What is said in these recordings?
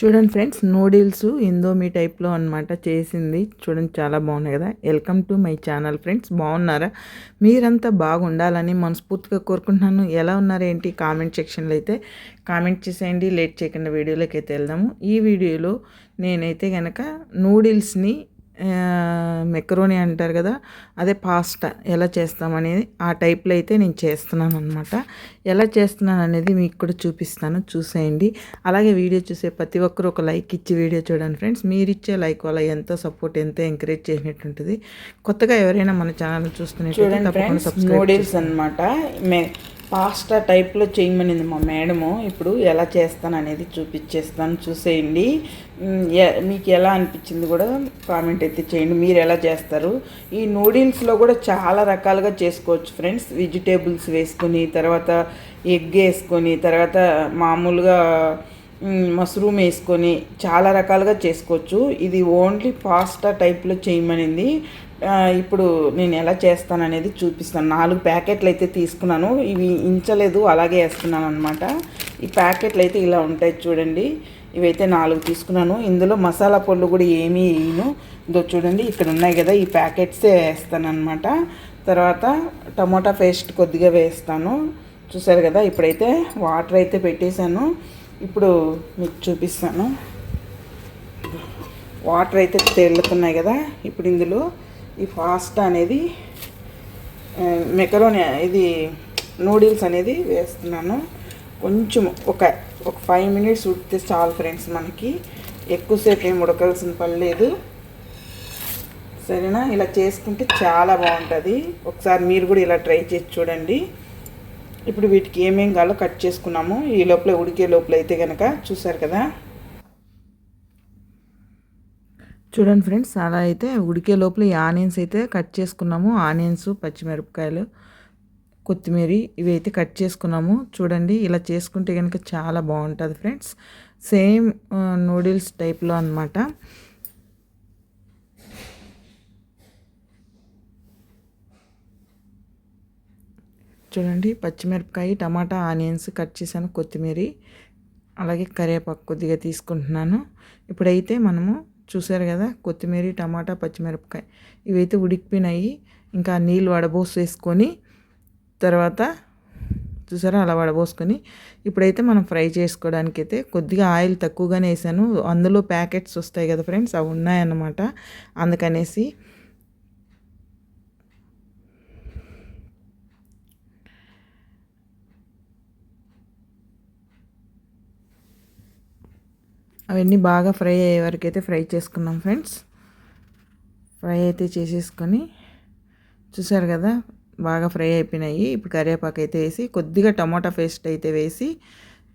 చూడండి friends noodles ఇందోమీ టైప్లో అనమాట చేసింది. చూడండి చాలా బాగున్నాయి కదా. Welcome to my channel friends బాగున్నారా? మీరంతా బాగుండాలని మనస్ఫూర్తిగా కోరుకుంటున్నాను. ఎలా ఉన్నారు ఏంటి? కామెంట్ సెక్షన్లో అయితే కామెంట్ చేసేయండి. లేట్ చేయకుండా వీడియోలోకి అయితే వెళ్దాము. ఈ వీడియోలో నేనైతే కనుక నూడిల్స్ని మెక్రోని అంటారు కదా అదే పాస్తా ఎలా చేస్తామనేది ఆ టైప్లో అయితే నేను చేస్తున్నాను అనమాట ఎలా చేస్తున్నాను అనేది మీకు కూడా చూపిస్తాను చూసేయండి. అలాగే వీడియో చూసే ప్రతి ఒక్కరు ఒక లైక్ ఇచ్చి వీడియో చూడండి ఫ్రెండ్స్. మీరు ఇచ్చే లైక్ వల్ల ఎంతో సపోర్ట్ ఎంతో ఎంకరేజ్ చేసినట్టు ఉంటుంది. కొత్తగా ఎవరైనా మన ఛానల్ చూస్తున్నట్టు నూడిల్స్ అనమాట మే పాస్తా టైప్లో చేయమనింది మా మేడము. ఇప్పుడు ఎలా చేస్తాను అనేది చూపించేస్తాను చూసేయండి మీకు ఎలా అనిపించింది కూడా కామెంట్ అయితే చేయండి. మీరు ఎలా చేస్తారు? ఈ నూడిల్స్లో కూడా చాలా రకాలుగా చేసుకోవచ్చు ఫ్రెండ్స్. వెజిటేబుల్స్ వేసుకొని తర్వాత ఎగ్ వేసుకొని తర్వాత మామూలుగా మష్రూమ్ వేసుకొని చాలా రకాలుగా చేసుకోవచ్చు. ఇది ఓన్లీ పాస్తా టైప్లో చేయమనింది. ఇప్పుడు నేను ఎలా చేస్తాను అనేది చూపిస్తాను. నాలుగు ప్యాకెట్లు అయితే తీసుకున్నాను. ఇవి ఇంచలేదు అలాగే వేస్తున్నాను అనమాట ఈ ప్యాకెట్లు అయితే ఇలా ఉంటాయి చూడండి. ఇవైతే నాలుగు తీసుకున్నాను. ఇందులో మసాలా పొళ్ళు కూడా ఏమీ వేయను. ఇదో చూడండి ఇక్కడ ఉన్నాయి కదా ఈ ప్యాకెట్సే వేస్తాను అనమాట తర్వాత టమోటా పేస్ట్ కొద్దిగా వేస్తాను. చూసారు కదా ఇప్పుడైతే వాటర్ అయితే పెట్టేశాను. ఇప్పుడు మీకు చూపిస్తాను. వాటర్ అయితే తేలుతున్నాయి కదా ఇప్పుడు ఇందులో ఈ పాస్తా అనేది మెకరోని ఇది నూడిల్స్ అనేది వేస్తున్నాను. కొంచెం ఒక ఒక ఫైవ్ మినిట్స్ ఉడితే చాలు ఫ్రెండ్స్ మనకి. ఎక్కువసేపు ఏమి ఉడకాల్సిన పని లేదు. సరేనా? ఇలా చేసుకుంటే చాలా బాగుంటుంది. ఒకసారి మీరు కూడా ఇలా ట్రై చేసి చూడండి. ఇప్పుడు వీటికి ఏమేం కావాలో కట్ చేసుకున్నాము. ఈ లోపల ఉడికే లోపల అయితే కనుక చూసారు కదా? చూడండి ఫ్రెండ్స్ అలా అయితే ఉడికే లోపల ఈ ఆనియన్స్ అయితే కట్ చేసుకున్నాము. ఆనియన్స్ పచ్చిమిరపకాయలు కొత్తిమీర ఇవి అయితే కట్ చేసుకున్నాము. చూడండి ఇలా చేసుకుంటే కనుక చాలా బాగుంటుంది ఫ్రెండ్స్. సేమ్ నూడిల్స్ టైప్లో అనమాట చూడండి పచ్చిమిరపకాయ టమాటా ఆనియన్స్ కట్ చేశాను కొత్తిమీర అలాగే కరివేపాకు కొద్దిగా తీసుకుంటున్నాను. ఇప్పుడైతే మనము చూసారు కదా? కొత్తిమీర టమాటా పచ్చిమిరపకాయ. ఇవైతే ఉడికిపోయినాయి. ఇంకా నీళ్ళు వడబోసేసుకొని తర్వాత చూసారా? అలా వడబోసుకొని ఇప్పుడైతే మనం ఫ్రై చేసుకోవడానికి అయితే కొద్దిగా ఆయిల్ తక్కువగానే వేసాను. అందులో ప్యాకెట్స్ వస్తాయి కదా ఫ్రెండ్స్? అవి ఉన్నాయన్నమాట. అందుకనేసి అవన్నీ బాగా ఫ్రై అయ్యే వరకు అయితే ఫ్రై చేసుకున్నాం ఫ్రెండ్స్. ఫ్రై అయితే చేసేసుకొని చూసారు కదా బాగా ఫ్రై అయిపోయినాయి. ఇప్పుడు కరివేపాకు అయితే వేసి కొద్దిగా టమాటా పేస్ట్ అయితే వేసి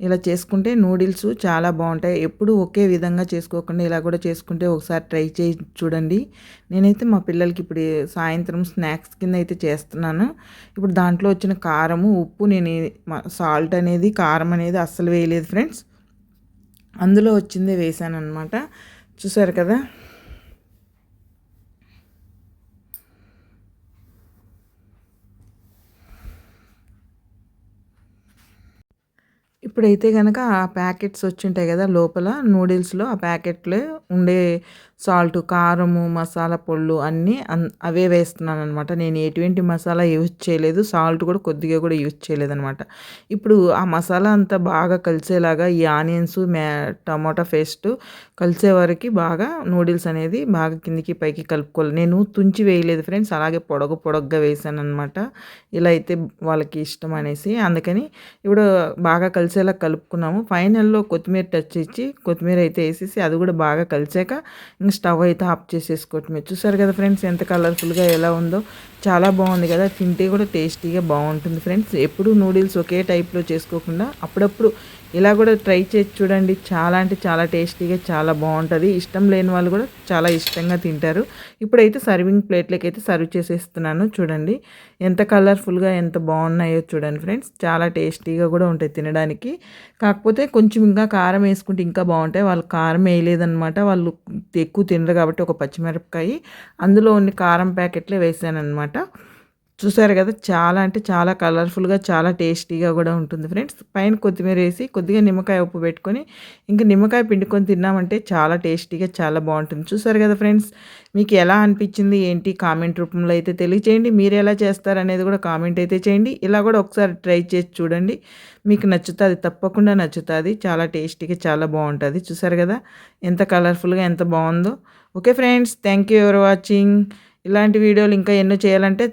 ఇలా చేసుకుంటే నూడిల్స్ చాలా బాగుంటాయి. ఎప్పుడు ఒకే విధంగా చేసుకోకుండా ఇలా కూడా చేసుకుంటే ఒకసారి ట్రై చేసి చూడండి. నేనైతే మా పిల్లలకి ఇప్పుడు సాయంత్రం స్నాక్స్ కింద అయితే చేస్తున్నాను. ఇప్పుడు దాంట్లో వచ్చిన కారము ఉప్పు నేను సాల్ట్ అనేది కారం అనేది అస్సలు వేయలేదు ఫ్రెండ్స్. అందులో వచ్చిందే వేసాను అనమాట చూసారు కదా? ఇప్పుడైతే కనుక ఆ ప్యాకెట్స్ వచ్చి ఉంటాయి కదా లోపల నూడిల్స్లో ఆ ప్యాకెట్లో ఉండే సాల్ట్ కారము మసాలా పొళ్ళు అన్నీ అవే వేస్తున్నాను అనమాట నేను ఎటువంటి మసాలా యూజ్ చేయలేదు. సాల్ట్ కూడా కొద్దిగా కూడా యూజ్ చేయలేదు అనమాట ఇప్పుడు ఆ మసాలా అంతా బాగా కలిసేలాగా ఈ ఆనియన్స్ మ్యా టమాటా పేస్ట్ కలిసే వరకు బాగా నూడిల్స్ అనేది బాగా కిందికి పైకి కలుపుకోవాలి. నేను తుంచి వేయలేదు ఫ్రెండ్స్. అలాగే పొడగ పొడగ్గా వేసాను అనమాట ఇలా అయితే వాళ్ళకి ఇష్టం అనేసి. అందుకని ఇప్పుడు బాగా కలిసేలా కలుపుకున్నాము. ఫైనల్లో కొత్తిమీర టచ్ ఇచ్చి కొత్తిమీర అయితే వేసేసి అది కూడా బాగా కలిసాక స్టవ్ అయితే ఆఫ్ చేసేసుకోవటమే చూసారు కదా ఫ్రెండ్స్ ఎంత కలర్ఫుల్గా ఎలా ఉందో. చాలా బాగుంది కదా తింటే కూడా టేస్టీగా బాగుంటుంది ఫ్రెండ్స్. ఎప్పుడు నూడిల్స్ ఒకే టైప్లో చేసుకోకుండా అప్పుడప్పుడు ఇలా కూడా ట్రై చేసి చూడండి. చాలా అంటే చాలా టేస్టీగా చాలా బాగుంటుంది. ఇష్టం లేని వాళ్ళు కూడా చాలా ఇష్టంగా తింటారు. ఇప్పుడైతే సర్వింగ్ ప్లేట్లకి అయితే సర్వ్ చేసేస్తున్నాను. చూడండి. ఎంత కలర్ఫుల్గా ఎంత బాగున్నాయో చూడండి ఫ్రెండ్స్. చాలా టేస్టీగా కూడా ఉంటాయి తినడానికి. కాకపోతే కొంచెం ఇంకా కారం వేసుకుంటే ఇంకా బాగుంటాయి. వాళ్ళు కారం వేయలేదనమాట వాళ్ళు ఎక్కువ తినరు కాబట్టి ఒక పచ్చిమిరపకాయ. అందులో ఉన్న కారం ప్యాకెట్లే వేసాను అనమాట చూసారు కదా చాలా అంటే చాలా కలర్ఫుల్గా చాలా టేస్టీగా కూడా ఉంటుంది ఫ్రెండ్స్. పైన కొత్తిమీర వేసి కొద్దిగా నిమ్మకాయ ఉప్పు పెట్టుకొని ఇంకా నిమ్మకాయ పిండుకొని తిన్నామంటే చాలా టేస్టీగా చాలా బాగుంటుంది. చూసారు కదా ఫ్రెండ్స్ మీకు ఎలా అనిపించింది ఏంటి? కామెంట్ రూపంలో అయితే తెలియచేయండి. మీరు ఎలా చేస్తారు అనేది కూడా కామెంట్ అయితే చేయండి. ఇలా కూడా ఒకసారి ట్రై చేసి చూడండి. మీకు నచ్చుతుంది తప్పకుండా నచ్చుతుంది. చాలా టేస్టీగా చాలా బాగుంటుంది. చూసారు కదా ఎంత కలర్ఫుల్గా ఎంత బాగుందో. Okay friends thank you for watching ఇలాంటి వీడియోలు ఇంకా ఎన్నో చేయాలంటే